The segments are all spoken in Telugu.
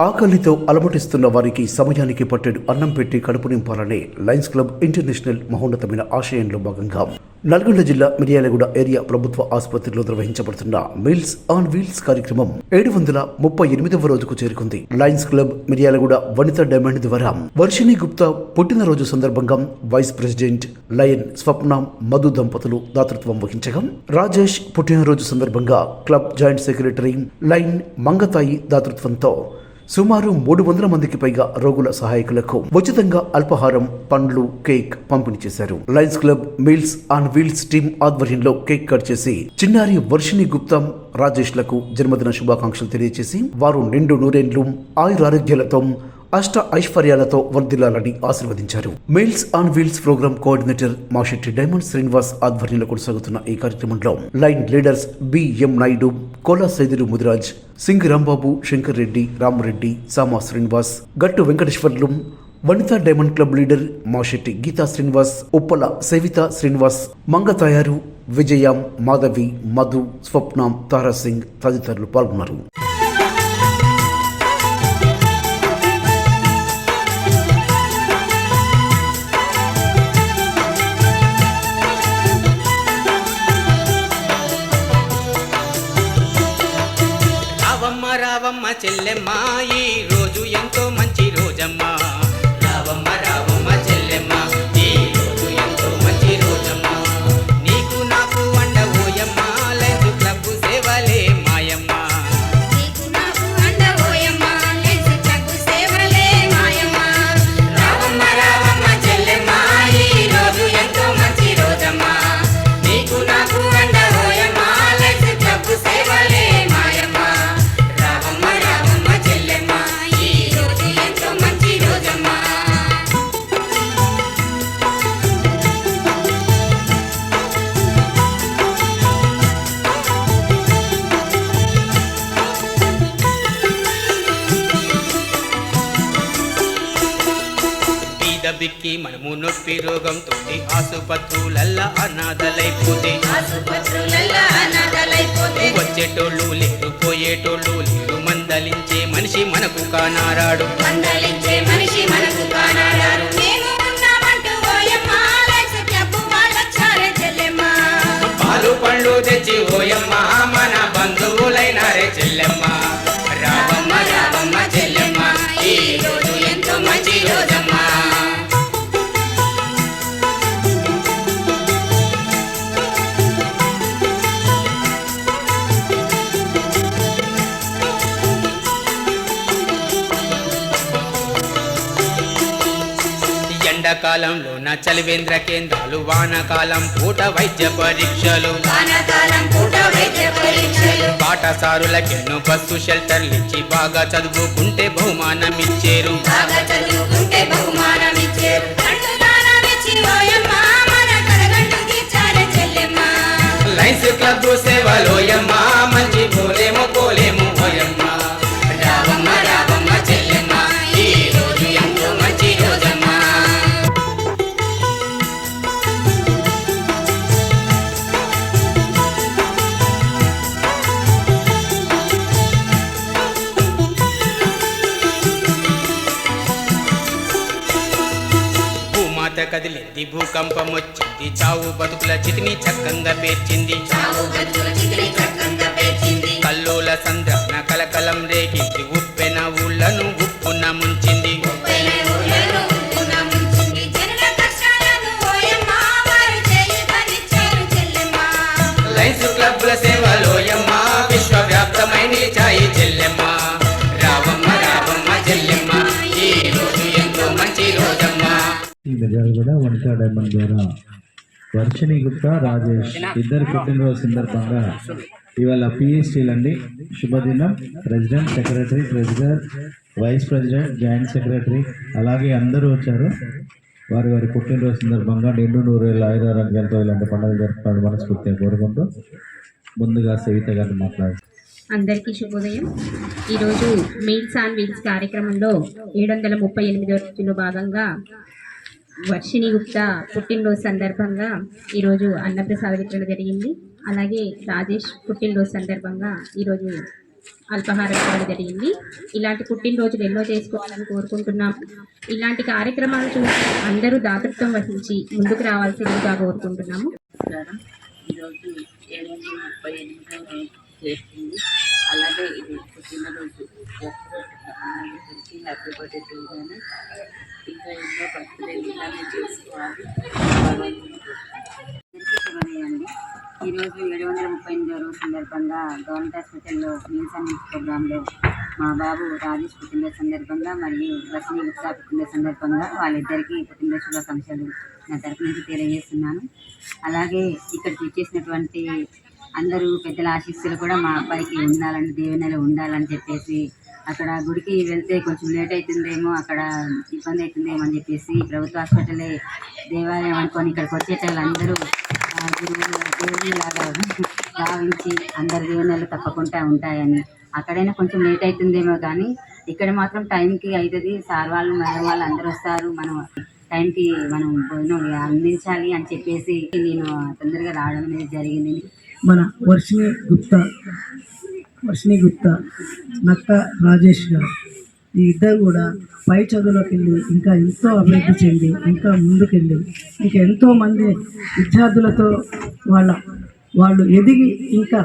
ఆకలితో అలమటిస్తున్న వారికి సమయానికి పట్టెడు అన్నం పెట్టి కడుపు నింపాలనే లయన్స్ క్లబ్ ఇంటర్నేషనల్ మహోన్నతమైన ఆశయంలో భాగంగా నల్గొండ జిల్లా మిర్యాలగూడ ఏరియా ప్రభుత్వ ఆసుపత్రిలో నిర్వహించబడుతున్న మీల్స్ ఆన్ వీల్స్ కార్యక్రమం ఏడు వందల ముప్పై ఎనిమిదవ రోజుకు చేరుకుంది. Lions club Miryalaguda Vanitha diamond ద్వారా వర్షిణి గుప్తా పుట్టినరోజు సందర్భంగా vice president lion Swapna Madhu దంపతులు దాతృత్వం వహించగా రాజేష్ పుట్టినరోజు సందర్భంగా club joint secretary lion Mangathayi దాతృత్వంతో సుమారు మూడు వందల మందికి పైగా రోగుల సహాయకులకు ఉచితంగా అల్పాహారం పండ్లు కేక్ పంపిణీ చేశారు. Lions club meals on wheels team ఆధ్వర్యంలో కేక్ కట్ చేసి చిన్నారి వర్షిణి గుప్తా రాజేష్లకు జన్మదిన శుభాకాంక్షలు తెలియజేసి వారు నిండు నూరేండ్లు ఆయురారోగ్యాలతో అష్ట ఐశ్వర్యాలతో వర్ధిల్లాలని ఆశీర్వదించారు. Meals on wheels program coordinator Mashetti diamond Srinivas ఆధ్వర్యంలో కొనసాగుతున్న ఈ కార్యక్రమంలో line leaders BM Naidu Kola Saidulu Mudiraj Singh Rambabu Shankar Reddy Ramareddy Sama Srinivas Gattu Venkateswarlu Vanitha diamond club leader Mashetti Geetha Srinivas Uppala Sevitha Srinivas Mangatayaru Vijayam Madhavi Madhu స్వప్న తారా సింగ్ తదితరులు పాల్గొన్నారు. రావమ్మ రావమ్మ బీద బిక్కి మనము నొప్పి రోగంతో ఆసుపత్రులల్లా అనాథలైపోతే. ఆసుపత్రులల్ల అనాథలైపోతే. వచ్చేటోళ్ళు లేరు పోయేటోళ్ళు లేరు మందలించే మనిషి మనకు కానారాడు. మందలించే మనిషి మనకు కానాడారు ఎండాకాలంలో చలివేంద్ర కేంద్రాలు వానాకాలం పూట వైద్య పరీక్షలు. వానాకాలం పూట వైద్య పరీక్షలు. పాఠశారులకెన్నో బస్సు షెల్టర్లు ఇచ్చి బాగా చదువుకుంటే బహుమానం ఇచ్చేరు లైన్స్ క్లబ్ సేవలోయమ్మ భూమాత కదిలింది. భూకంపం వచ్చింది. చావు బతుకుల చితిని చక్కంగా పేర్చింది. కల్లోల సంద్రాన కలకలం రేగింది. ఉప్పెన ఊళ్ళను ఉప్పున ముంచింది. పైన మిర్యాలు కూడా వనితా డైమండ్ ద్వారా. వర్షిణి గుప్తా రాజేష్ ఇద్దరు పుట్టినరోజు సందర్భంగా ఇవాళ పిఎస్టీలు అండి శుభదినం. President secretary treasurer vice president joint secretary అలాగే అందరూ వచ్చారు. వారి వారి పుట్టినరోజు సందర్భంగా నిండు ఐదు ఆయుధారోగ్యాలతో ఇలాంటి పండుగలు జరుపుకోవడం మనస్ఫూర్తిగా కోరుకుంటూ ముందుగా సవిత గారిని మాట్లాడారు అందరికీ శుభోదయం. ఈరోజు మీల్స్ ఆన్ వీల్స్ కార్యక్రమంలో ఏడు వందల ముప్పై ఎనిమిదో రోజులో భాగంగా వర్షిణి గుప్తా పుట్టినరోజు సందర్భంగా ఈరోజు అన్నప్రసాద వితరణ జరిగింది. అలాగే రాజేష్ పుట్టినరోజు సందర్భంగా ఈరోజు అల్పాహారం ఇవ్వడం జరిగింది. ఇలాంటి పుట్టినరోజులు ఎన్నో చేసుకోవాలని కోరుకుంటున్నాం. ఇలాంటి కార్యక్రమాలు చూసి అందరూ దాతృత్వం వహించి ముందుకు రావాల్సిందిగా కోరుకుంటున్నాము. ఈరోజు ముప్పై ఎనిమిదవ చేస్తుంది. అలాగే ఇది పుట్టినరోజు. హ్యాపీ బర్త్డే టు కానీ ఇంకా ఎన్నో బర్త్డే ఇలానే చేసుకోవాలి. శుభోదయండి ఈరోజు ఏడు వందల ముప్పై ఎనిమిదో రోజు సందర్భంగా గవర్నమెంట్ హాస్పిటల్లో మీల్స్ అండ్ ప్రోగ్రాంలో మా బాబు రాజేష్ పుట్టినరోజు సందర్భంగా మరియు రశ్మి గుప్తా పుట్టినరోజు సందర్భంగా వాళ్ళిద్దరికీ పుట్టినరోజు శుభాకాంక్షలు నా తరపు నుంచి తెలియజేస్తున్నాను. అలాగే ఇక్కడికి వచ్చేసినటువంటి అందరూ పెద్దల ఆశీస్సులు కూడా మా అబ్బాయికి ఉండాలని దేవునిలో ఉండాలని చెప్పేసి అక్కడ గుడికి వెళ్తే కొంచెం లేట్ అవుతుందేమో అక్కడ ఇబ్బంది అవుతుందేమో అని చెప్పేసి ప్రభుత్వ హాస్పిటలే దేవాలయం అనుకొని ఇక్కడికి వచ్చేటోళ్ళు అందరూ గురువులు భావించి అందరి దీవెనలు తప్పకుండా ఉంటాయని. అక్కడైనా కొంచెం లేట్ అవుతుందేమో కానీ ఇక్కడ మాత్రం టైంకి అవుతుంది సార్ వాళ్ళు మేడం వాళ్ళు అందరూ వస్తారు. మనం టైంకి మనం భోజనం అందించాలి అని చెప్పేసి నేను తొందరగా రావడం అనేది జరిగింది. మన వర్షిణి గుప్తా వర్షిణి గుప్తా నక్క రాజేష్ గారు. ఈ ఇద్దరు కూడా పై చదువులోకి వెళ్ళి ఇంకా ఎంతో అభివృద్ధి చెంది ఇంకా ముందుకెళ్ళి. ఇంకా ఎంతోమంది విద్యార్థులతో వాళ్ళ వాళ్ళు ఎదిగి ఇంకా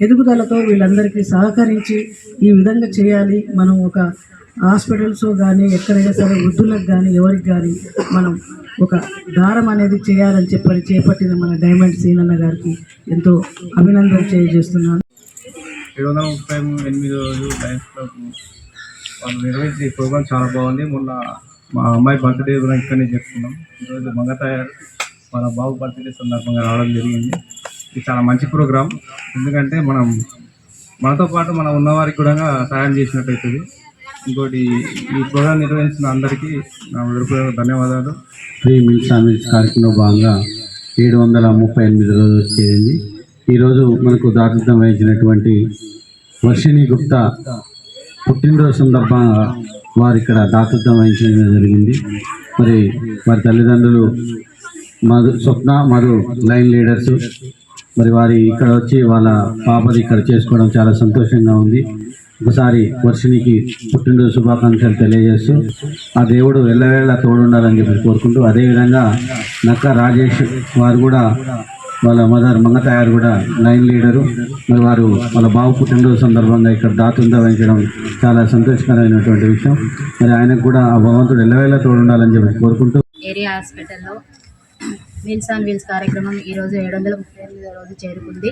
ఎదుగుదలతో వీళ్ళందరికీ సహకరించి ఈ విధంగా చేయాలి. మనం ఒక హాస్పిటల్స్ కానీ ఎక్కడైనా సరే వృద్ధులకు కానీ ఎవరికి కానీ మనం ఒక దారం అనేది చేయాలని చెప్పని చేపట్టిన మన డైమండ్ సీనన్న గారికి ఎంతో అభినందన తెలియజేస్తున్నాను. ఏడు వందల ముప్పై ఎనిమిది రోజు లయన్స్ క్లబ్ వాళ్ళు నిర్వహించిన ఈ ప్రోగ్రామ్ చాలా బాగుంది. మొన్న మా అమ్మాయి బర్త్డే కూడా ఇక్కడనే జరుపుకున్నాం ఈరోజు మంగతాయారు వాళ్ళ బాబు బర్త్డే సందర్భంగా రావడం జరిగింది. ఇది చాలా మంచి ప్రోగ్రామ్ ఎందుకంటే మనం మనతో పాటు మనం ఉన్నవారికి కూడా సహాయం చేసినట్టు అవుతుంది ఇంకోటి ఈ ప్రోగ్రాం నిర్వహించిన అందరికీ నా హృదయపూర్వక ధన్యవాదాలు. ఫ్రీ మిల్స్ అందించిన కార్యక్రమంలో భాగంగా ఏడు వందల ముప్పై ఎనిమిది రోజులు చేరింది. ఈరోజు మనకు దాతృత్వం వహించినటువంటి వర్షిణి గుప్తా పుట్టినరోజు సందర్భంగా వారు ఇక్కడ దాతృత్వం వహించడం జరిగింది. మరి వారి తల్లిదండ్రులు మధు స్వప్న మధు లైన్ లీడర్స్ మరి వారి ఇక్కడ వచ్చి వాళ్ళ పాపది ఇక్కడ చేసుకోవడం చాలా సంతోషంగా ఉంది. ఒకసారి వర్షినికి పుట్టినరోజు శుభాకాంక్షలు తెలియజేస్తూ ఆ దేవుడు ఎల్లవేళ తోడుండాలని చెప్పి కోరుకుంటూ అదేవిధంగా నక్క రాజేష్ వారు కూడా వాళ్ళ మదర్ మంగతాయారు కూడా లైన్ లీడరు. మరి వారు వాళ్ళ బావు పుట్టినరోజు సందర్భంగా ఇక్కడ దాతుందా వహించడం చాలా సంతోషకరమైనటువంటి విషయం. మరి ఆయనకు కూడా ఆ భగవంతుడు ఎల్లవేళ తోడుండాలని చెప్పి కోరుకుంటూ ఏరియా హాస్పిటల్లో మీల్స్ ఆన్ వీల్స్ కార్యక్రమం ఈరోజు ఏడు వందల ముప్పై ఎనిమిదో రోజు చేరుకుంది.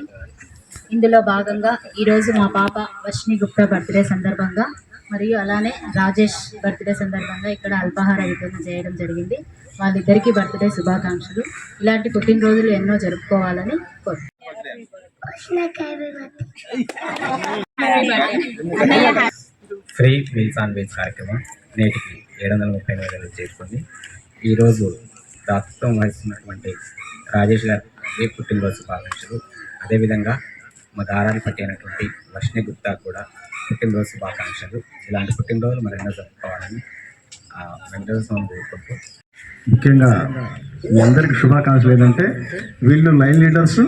ఇందులో భాగంగా ఈరోజు మా పాప వర్షిణి గుప్తా బర్త్డే సందర్భంగా మరియు అలానే రాజేష్ బర్త్డే సందర్భంగా ఇక్కడ అల్పాహార వితరణ చేయడం జరిగింది. వాళ్ళిద్దరికీ బర్త్డే శుభాకాంక్షలు. ఇలాంటి పుట్టినరోజులు ఎన్నో జరుపుకోవాలని ఫ్రీ వీల్స్ ఆన్ వీల్స్ కార్యక్రమం నేటికి ఏడు వందల ముప్పై ఎనిమిది రోజులు చేరుకుంది ఈరోజు దాతృత్వం వహిస్తున్నటువంటి రాజేష్ గారి పుట్టినరోజు శుభాకాంక్షలు. అదేవిధంగా మా దారాన్ని పట్టినటువంటి వర్షిణి గుప్తా కూడా పుట్టినరోజు శుభాకాంక్షలు. ఇలాంటి పుట్టినరోజులు మరెన్నో జరుపుకోవాలని వెంకటేశ్వర స్వామి కోరుకుంటూ ముఖ్యంగా మీ అందరికి శుభాకాంక్షలు ఏంటంటే వీళ్ళు లైన్ లీడర్స్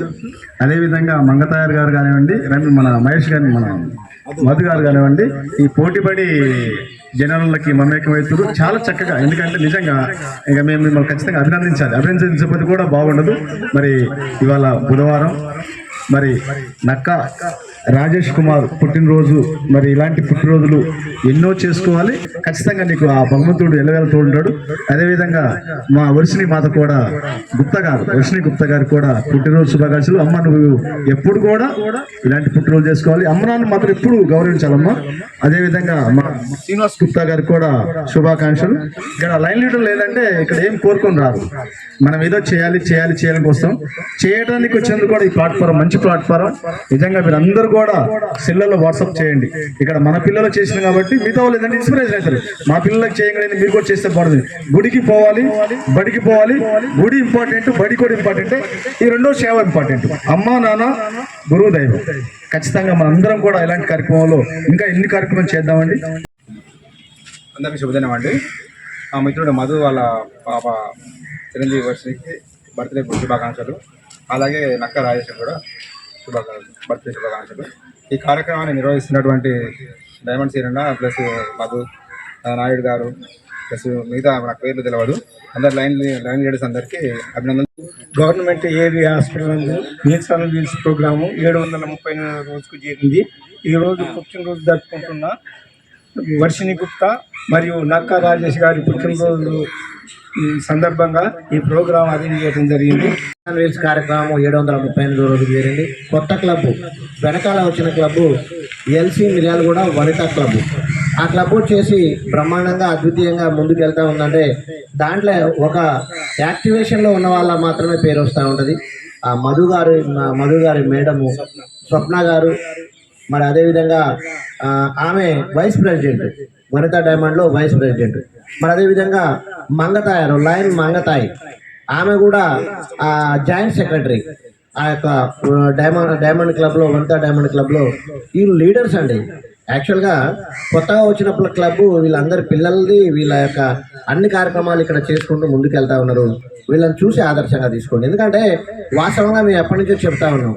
అదేవిధంగా మంగతాయర్ గారు కానివ్వండి రవి మన మహేష్ గారిని మన మధు గారు కానివ్వండి ఈ పోటీపడి జనాలకి మమేకమవుతారు చాలా చక్కగా ఎందుకంటే నిజంగా ఇక మేము మిమ్మల్ని ఖచ్చితంగా అభినందించాలి. అభినందించకపోతే కూడా బాగుండదు. మరి ఇవాళ బుధవారం మరి నక్క రాజేష్ కుమార్ పుట్టినరోజు మరి ఇలాంటి పుట్టినరోజులు ఎన్నో చేసుకోవాలి. ఖచ్చితంగా నీకు ఆ భగవంతుడు ఎల్లవేళ తోడుంటాడు అదేవిధంగా మా వర్షిని మాత కూడా గుప్తా గారు వర్షిని గుప్తా గారు కూడా పుట్టినరోజు శుభాకాంక్షలు. అమ్మ నువ్వు ఎప్పుడు కూడా ఇలాంటి పుట్టినరోజు చేసుకోవాలి. అమ్మ నాన్న మాత్రం ఎప్పుడు గౌరవించాలమ్మా. అదేవిధంగా మా శ్రీనివాస్ గుప్తా గారు కూడా శుభాకాంక్షలు. ఇక్కడ లైన్ లీడర్ లేదంటే ఇక్కడ ఏం కోరుకొని రాదు మనం ఏదో చేయాలి చేయాలి చేయాలని కోసం. చేయడానికి వచ్చేందుకు కూడా ఈ ప్లాట్ఫారం మంచి ప్లాట్ఫారం నిజంగా మీరు అందరూ కూడా సెల్లలో వాట్సాప్ చేయండి. ఇక్కడ మన పిల్లలు చేసిన కాబట్టి మిగతా వాళ్ళు ఏదంటే ఇన్స్పిరేషన్ అవుతారు. మా పిల్లలకు చేయగలని మీరు కూడా చేస్తే బాగుంటుంది. గుడికి పోవాలి బడికి పోవాలి. గుడి ఇంపార్టెంట్ బడి కూడా ఇంపార్టెంట్ ఈ రెండో సేవ ఇంపార్టెంట్ అమ్మ నాన్న గురువు దైవం. ఖచ్చితంగా మనందరం కూడా ఇలాంటి కార్యక్రమంలో ఇంకా ఎన్ని కార్యక్రమాలు చేద్దామండి? అందరికీ శుభదినం అండి. మా మిత్రుడు మధు వాళ్ళ పాప చిరంజీవి వర్షికి బర్త్డే శుభాకాంక్షలు. అలాగే నక్క రాజేష్ కూడా శుభాకాంక్షలు బర్త్డే శుభాకాంక్షలు. ఈ కార్యక్రమాన్ని నిర్వహిస్తున్నటువంటి diamond Seeranna plus Madhu Naidu garu plus మిగతా నాకు పేర్లు తెలియదు అందరు లైన్ లైన్ లీడర్స్ అందరికీ అభినందన గవర్నమెంట్ ఏవి హాస్పిటల్ నందు ఆన్ వీల్స్ ప్రోగ్రాము ఏడు వందల ముప్పై రోజుకు చేరింది ఈ రోజు పుట్టినరోజు జరుపుకుంటున్న వర్షిణి గుప్తా మరియు నక్కా రాజేష్ గారి పుట్టినరోజు ఈ సందర్భంగా ఈ ప్రోగ్రాం అరేంజ్ చేయడం జరిగింది. వీల్స్ కార్యక్రమం ఏడు వందల ముప్పై ఎనిమిది రోజు చేరింది కొత్త క్లబ్ వెనకాల వచ్చిన క్లబ్ ఎల్సి మిర్యాలు కూడా వనిత క్లబ్. ఆ క్లబ్ వచ్చేసి బ్రహ్మాండంగా అద్వితీయంగా ముందుకు ఉందంటే దాంట్లో ఒక యాక్టివేషన్లో ఉన్న వాళ్ళ మాత్రమే పేరు వస్తూ ఉంటుంది. ఆ మధు గారు మధు గారి మేడము స్వప్న గారు మరి అదేవిధంగా ఆమె వైస్ ప్రెసిడెంట్ వనిత డైమండ్లో వైస్ ప్రెసిడెంట్. మరి అదేవిధంగా మంగతాయారు లయన్ మంగతాయి. ఆమె కూడా ఆ, జాయింట్ సెక్రటరీ. ఆ యొక్క డైమండ్ డైమండ్ క్లబ్లో వనితా డైమండ్ క్లబ్లో వీళ్ళు లీడర్స్ అండి. యాక్చువల్గా కొత్తగా వచ్చినప్పుడు క్లబ్ వీళ్ళందరి పిల్లలది వీళ్ళ యొక్క అన్ని కార్యక్రమాలు ఇక్కడ చేసుకుంటూ ముందుకెళ్తా ఉన్నారు. వీళ్ళని చూసి ఆదర్శంగా తీసుకోండి. ఎందుకంటే వాస్తవంగా మేము ఎప్పటి నుంచో చెప్తా ఉన్నాం.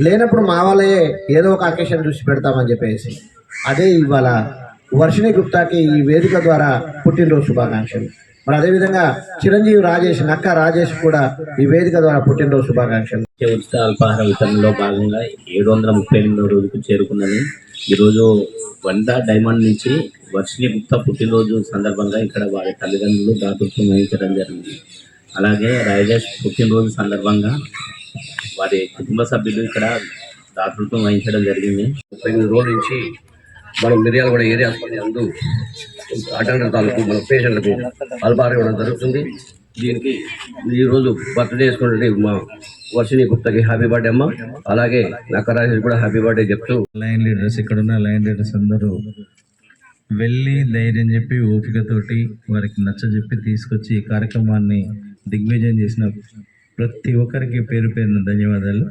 లేనప్పుడు మా వాళ్ళే ఏదో ఒక అకేషన్ చూసి పెడతామని చెప్పేసి. అదే ఇవాళ వర్షిణి గుప్తాకి ఈ వేదిక ద్వారా పుట్టినరోజు శుభాకాంక్షలు. మరి అదేవిధంగా చిరంజీవి రాజేష్ నక్క రాజేష్ కూడా ఈ వేదిక ద్వారా పుట్టినరోజు శుభాకాంక్షలు. ఉచిత అల్పాహార వితరణలో భాగంగా ఏడు వందల ముప్పై ఎనిమిదో రోజుకు చేరుకుందని ఈరోజు వంద డైమండ్ నుంచి వర్షిణి గుప్తా పుట్టినరోజు సందర్భంగా ఇక్కడ వారి తల్లిదండ్రులు దాతృత్వం వహించడం జరిగింది. అలాగే రాజేష్ పుట్టినరోజు సందర్భంగా వారి కుటుంబ సభ్యులు ఇక్కడ దాతృత్వం వహించడం జరిగింది. ముప్పై ఎనిమిది రోజుల నుంచి మనం మిర్యాల కూడా ఏరియా హాస్పిటల్ అందు అటెండర్ తాలూకు మన పేషెంట్లకు అల్పాహారం ఇవ్వడం జరుగుతుంది. దీనికి ఈరోజు బర్త్డే చేసుకుంటే మా వర్షిణి గుప్తకి హ్యాపీ బర్త్డే అమ్మ. అలాగే నక్కరాజు కూడా హ్యాపీ బర్త్డే చెప్తూ లైన్ లీడర్స్ ఇక్కడ ఉన్న లైన్ లీడర్స్ అందరూ వెళ్ళి ధైర్యం చెప్పి ఓపికతోటి వారికి నచ్చజెప్పి తీసుకొచ్చి ఈ కార్యక్రమాన్ని దిగ్విజయం చేసిన ప్రతి ఒక్కరికి పేరు పేరున ధన్యవాదాలు.